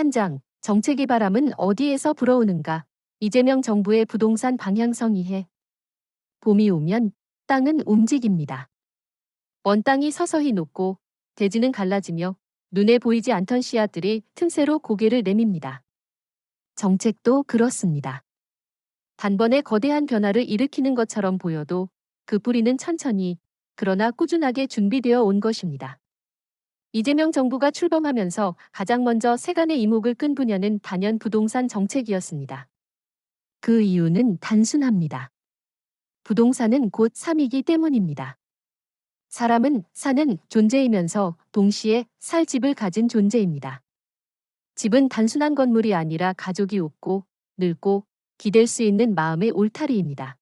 한 장, 정책의 바람은 어디에서 불어오는가? 이재명 정부의 부동산 방향성 이해. 봄이 오면 땅은 움직입니다. 먼 땅이 서서히 녹고 대지는 갈라지며 눈에 보이지 않던 씨앗들이 틈새로 고개를 내밉니다. 정책도 그렇습니다. 단번에 거대한 변화를 일으키는 것처럼 보여도 그 뿌리는 천천히 그러나 꾸준하게 준비되어 온 것입니다. 이재명 정부가 출범하면서 가장 먼저 세간의 이목을 끈 분야는 단연 부동산 정책이었습니다. 그 이유는 단순합니다. 부동산은 곧 삶이기 때문입니다. 사람은 사는 존재이면서 동시에 살 집을 가진 존재입니다. 집은 단순한 건물이 아니라 가족이 웃고 늙고 기댈 수 있는 마음의 울타리입니다.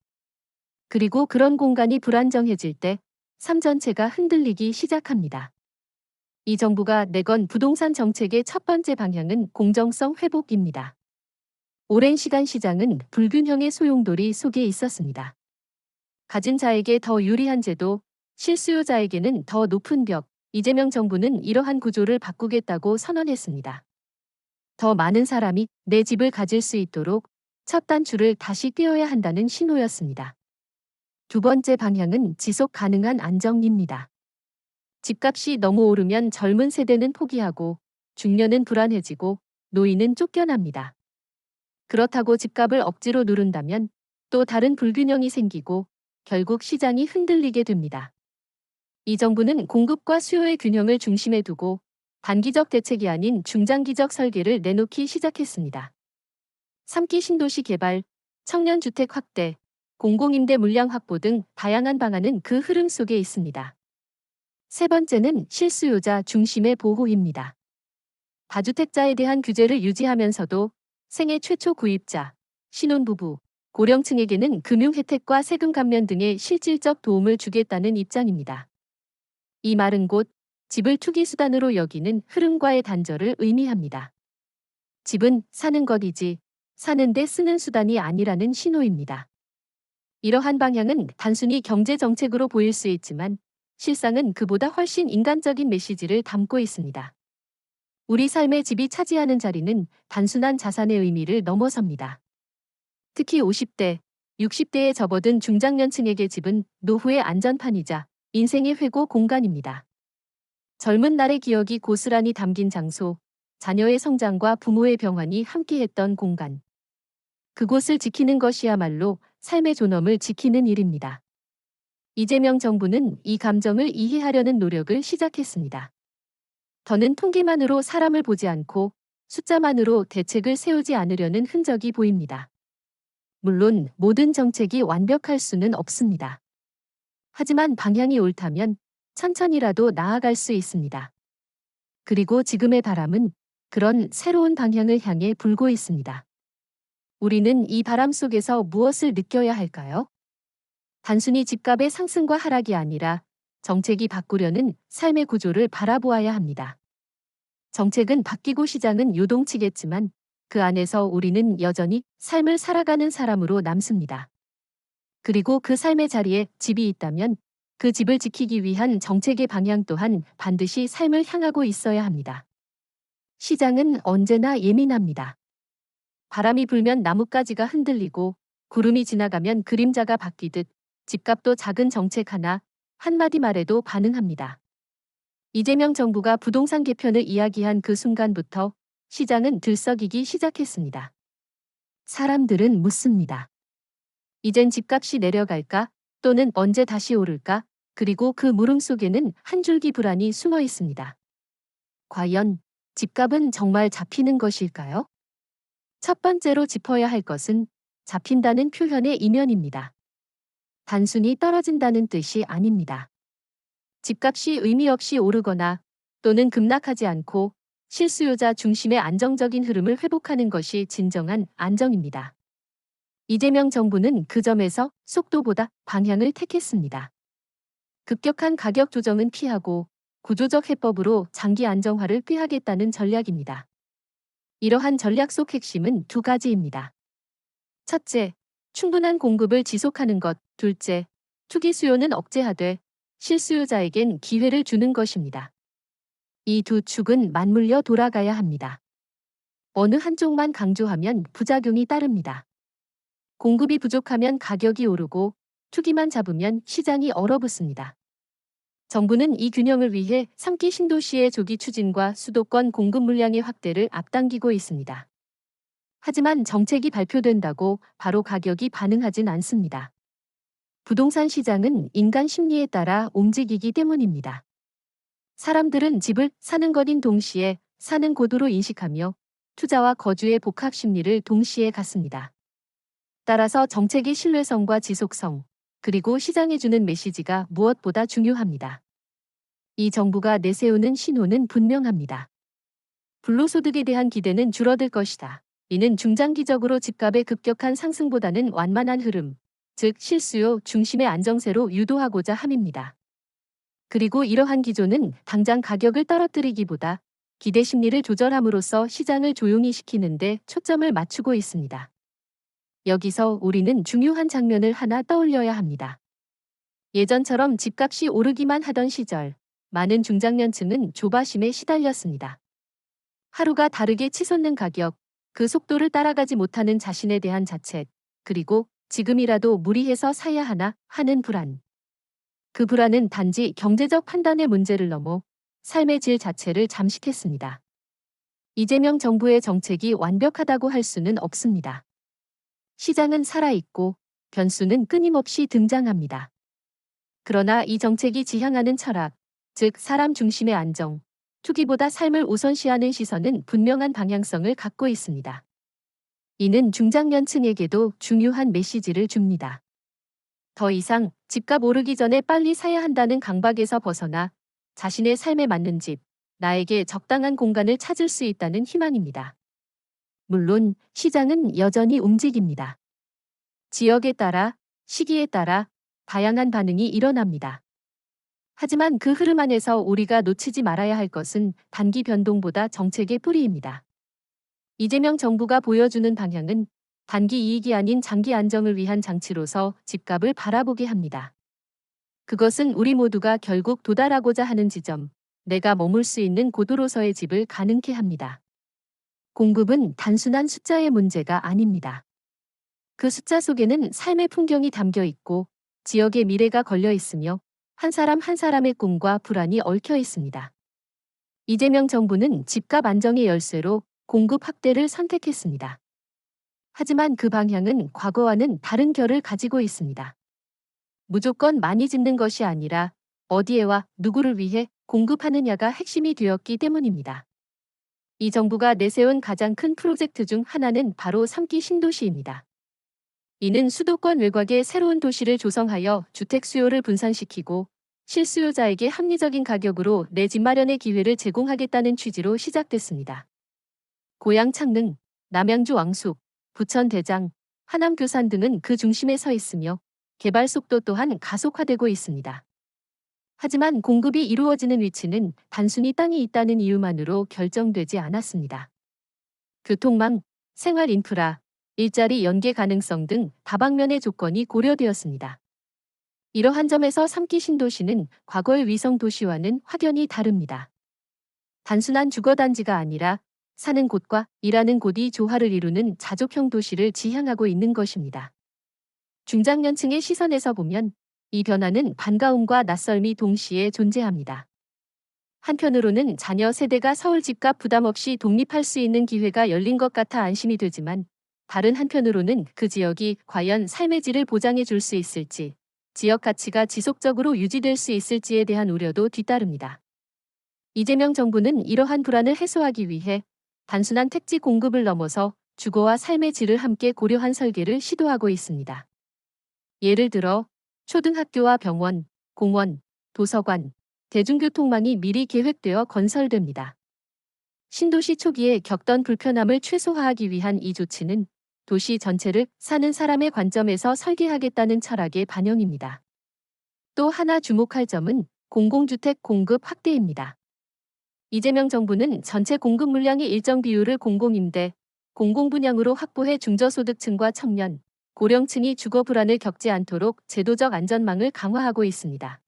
그리고 그런 공간이 불안정해질 때 삶 전체가 흔들리기 시작합니다. 이 정부가 내건 부동산 정책의 첫 번째 방향은 공정성 회복입니다. 오랜 시간 시장은 불균형의 소용돌이 속에 있었습니다. 가진 자에게 더 유리한 제도, 실수요자에게는 더 높은 벽, 이재명 정부는 이러한 구조를 바꾸겠다고 선언했습니다. 더 많은 사람이 내 집을 가질 수 있도록 첫 단추를 다시 띄어야 한다는 신호였습니다. 두 번째 방향은 지속 가능한 안정입니다. 집값이 너무 오르면 젊은 세대는 포기하고 중년은 불안해지고 노인은 쫓겨납니다. 그렇다고 집값을 억지로 누른다면 또 다른 불균형이 생기고 결국 시장이 흔들리게 됩니다. 이 정부는 공급과 수요의 균형을 중심에 두고 단기적 대책이 아닌 중장기적 설계를 내놓기 시작했습니다. 3기 신도시 개발, 청년주택 확대, 공공임대 물량 확보 등 다양한 방안은 그 흐름 속에 있습니다. 세 번째는 실수요자 중심의 보호입니다. 다주택자에 대한 규제를 유지하면서도 생애 최초 구입자, 신혼부부, 고령층에게는 금융 혜택과 세금 감면 등의 실질적 도움을 주겠다는 입장입니다. 이 말은 곧 집을 투기 수단으로 여기는 흐름과의 단절을 의미합니다. 집은 사는 것이지 사는데 쓰는 수단이 아니라는 신호입니다. 이러한 방향은 단순히 경제 정책으로 보일 수 있지만 실상은 그보다 훨씬 인간적인 메시지를 담고 있습니다. 우리 삶의 집이 차지하는 자리는 단순한 자산의 의미를 넘어섭니다. 특히 50대, 60대에 접어든 중장년층에게 집은 노후의 안전판이자 인생의 회고 공간입니다. 젊은 날의 기억이 고스란히 담긴 장소, 자녀의 성장과 부모의 병환이 함께했던 공간. 그곳을 지키는 것이야말로 삶의 존엄을 지키는 일입니다. 이재명 정부는 이 감정을 이해하려는 노력을 시작했습니다. 더는 통계만으로 사람을 보지 않고 숫자만으로 대책을 세우지 않으려는 흔적이 보입니다. 물론 모든 정책이 완벽할 수는 없습니다. 하지만 방향이 옳다면 천천히라도 나아갈 수 있습니다. 그리고 지금의 바람은 그런 새로운 방향을 향해 불고 있습니다. 우리는 이 바람 속에서 무엇을 느껴야 할까요? 단순히 집값의 상승과 하락이 아니라 정책이 바꾸려는 삶의 구조를 바라보아야 합니다. 정책은 바뀌고 시장은 요동치겠지만 그 안에서 우리는 여전히 삶을 살아가는 사람으로 남습니다. 그리고 그 삶의 자리에 집이 있다면 그 집을 지키기 위한 정책의 방향 또한 반드시 삶을 향하고 있어야 합니다. 시장은 언제나 예민합니다. 바람이 불면 나뭇가지가 흔들리고 구름이 지나가면 그림자가 바뀌듯 집값도 작은 정책 하나, 한마디 말에도 반응합니다. 이재명 정부가 부동산 개편을 이야기한 그 순간부터 시장은 들썩이기 시작했습니다. 사람들은 묻습니다. 이젠 집값이 내려갈까? 또는 언제 다시 오를까? 그리고 그 물음 속에는 한 줄기 불안이 숨어 있습니다. 과연 집값은 정말 잡히는 것일까요? 첫 번째로 짚어야 할 것은 잡힌다는 표현의 이면입니다. 단순히 떨어진다는 뜻이 아닙니다. 집값이 의미 없이 오르거나 또는 급락하지 않고 실수요자 중심의 안정적인 흐름을 회복하는 것이 진정한 안정입니다. 이재명 정부는 그 점에서 속도보다 방향을 택했습니다. 급격한 가격 조정은 피하고 구조적 해법으로 장기 안정화를 꾀하겠다는 전략입니다. 이러한 전략 속 핵심은 두 가지입니다. 첫째, 충분한 공급을 지속하는 것. 둘째, 투기 수요는 억제하되 실수요자에겐 기회를 주는 것입니다. 이 두 축은 맞물려 돌아가야 합니다. 어느 한쪽만 강조하면 부작용이 따릅니다. 공급이 부족하면 가격이 오르고 투기만 잡으면 시장이 얼어붙습니다. 정부는 이 균형을 위해 3기 신도시의 조기 추진과 수도권 공급 물량의 확대를 앞당기고 있습니다. 하지만 정책이 발표된다고 바로 가격이 반응하진 않습니다. 부동산 시장은 인간 심리에 따라 움직이기 때문입니다. 사람들은 집을 사는 것인 동시에 사는 곳으로 인식하며 투자와 거주의 복합 심리를 동시에 갖습니다. 따라서 정책의 신뢰성과 지속성, 그리고 시장에 주는 메시지가 무엇보다 중요합니다. 이 정부가 내세우는 신호는 분명합니다. 불로소득에 대한 기대는 줄어들 것이다. 이는 중장기적으로 집값의 급격한 상승보다는 완만한 흐름, 즉 실수요 중심의 안정세로 유도하고자 함입니다. 그리고 이러한 기조는 당장 가격을 떨어뜨리기보다 기대 심리를 조절함으로써 시장을 조용히 시키는데 초점을 맞추고 있습니다. 여기서 우리는 중요한 장면을 하나 떠올려야 합니다. 예전처럼 집값이 오르기만 하던 시절, 많은 중장년층은 조바심에 시달렸습니다. 하루가 다르게 치솟는 가격, 그 속도를 따라가지 못하는 자신에 대한 자책, 그리고 지금이라도 무리해서 사야 하나 하는 불안. 그 불안은 단지 경제적 판단의 문제를 넘어 삶의 질 자체를 잠식했습니다. 이재명 정부의 정책이 완벽하다고 할 수는 없습니다. 시장은 살아있고 변수는 끊임없이 등장합니다. 그러나 이 정책이 지향하는 철학, 즉 사람 중심의 안정, 투기보다 삶을 우선시하는 시선은 분명한 방향성을 갖고 있습니다. 이는 중장년층에게도 중요한 메시지를 줍니다. 더 이상 집값 오르기 전에 빨리 사야 한다는 강박에서 벗어나 자신의 삶에 맞는 집, 나에게 적당한 공간을 찾을 수 있다는 희망입니다. 물론 시장은 여전히 움직입니다. 지역에 따라, 시기에 따라 다양한 반응이 일어납니다. 하지만 그 흐름 안에서 우리가 놓치지 말아야 할 것은 단기 변동보다 정책의 뿌리입니다. 이재명 정부가 보여주는 방향은 단기 이익이 아닌 장기 안정을 위한 장치로서 집값을 바라보게 합니다. 그것은 우리 모두가 결국 도달하고자 하는 지점, 내가 머물 수 있는 고도로서의 집을 가능케 합니다. 공급은 단순한 숫자의 문제가 아닙니다. 그 숫자 속에는 삶의 풍경이 담겨 있고 지역의 미래가 걸려 있으며 한 사람 한 사람의 꿈과 불안이 얽혀 있습니다. 이재명 정부는 집값 안정의 열쇠로 공급 확대를 선택했습니다. 하지만 그 방향은 과거와는 다른 결을 가지고 있습니다. 무조건 많이 짓는 것이 아니라 어디에와 누구를 위해 공급하느냐가 핵심이 되었기 때문입니다. 이 정부가 내세운 가장 큰 프로젝트 중 하나는 바로 3기 신도시입니다. 이는 수도권 외곽에 새로운 도시를 조성하여 주택 수요를 분산시키고 실수요자에게 합리적인 가격으로 내 집 마련의 기회를 제공하겠다는 취지로 시작됐습니다. 고양 창릉, 남양주 왕숙, 부천 대장, 하남 교산 등은 그 중심에 서 있으며 개발 속도 또한 가속화되고 있습니다. 하지만 공급이 이루어지는 위치는 단순히 땅이 있다는 이유만으로 결정되지 않았습니다. 교통망, 생활 인프라, 일자리 연계 가능성 등 다방면의 조건이 고려되었습니다. 이러한 점에서 3기 신도시는 과거의 위성 도시와는 확연히 다릅니다. 단순한 주거단지가 아니라 사는 곳과 일하는 곳이 조화를 이루는 자족형 도시를 지향하고 있는 것입니다. 중장년층의 시선에서 보면 이 변화는 반가움과 낯설미 동시에 존재합니다. 한편으로는 자녀 세대가 서울 집값 부담 없이 독립할 수 있는 기회가 열린 것 같아 안심이 되지만 다른 한편으로는 그 지역이 과연 삶의 질을 보장해 줄 수 있을지, 지역 가치가 지속적으로 유지될 수 있을지에 대한 우려도 뒤따릅니다. 이재명 정부는 이러한 불안을 해소하기 위해 단순한 택지 공급을 넘어서 주거와 삶의 질을 함께 고려한 설계를 시도하고 있습니다. 예를 들어 초등학교와 병원, 공원, 도서관, 대중교통망이 미리 계획되어 건설됩니다. 신도시 초기에 겪던 불편함을 최소화하기 위한 이 조치는 도시 전체를 사는 사람의 관점에서 설계하겠다는 철학의 반영입니다. 또 하나 주목할 점은 공공주택 공급 확대입니다. 이재명 정부는 전체 공급 물량의 일정 비율을 공공임대, 공공분양으로 확보해 중저소득층과 청년, 고령층이 주거 불안을 겪지 않도록 제도적 안전망을 강화하고 있습니다.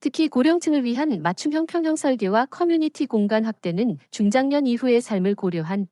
특히 고령층을 위한 맞춤형 평형 설계와 커뮤니티 공간 확대는 중장년 이후의 삶을 고려한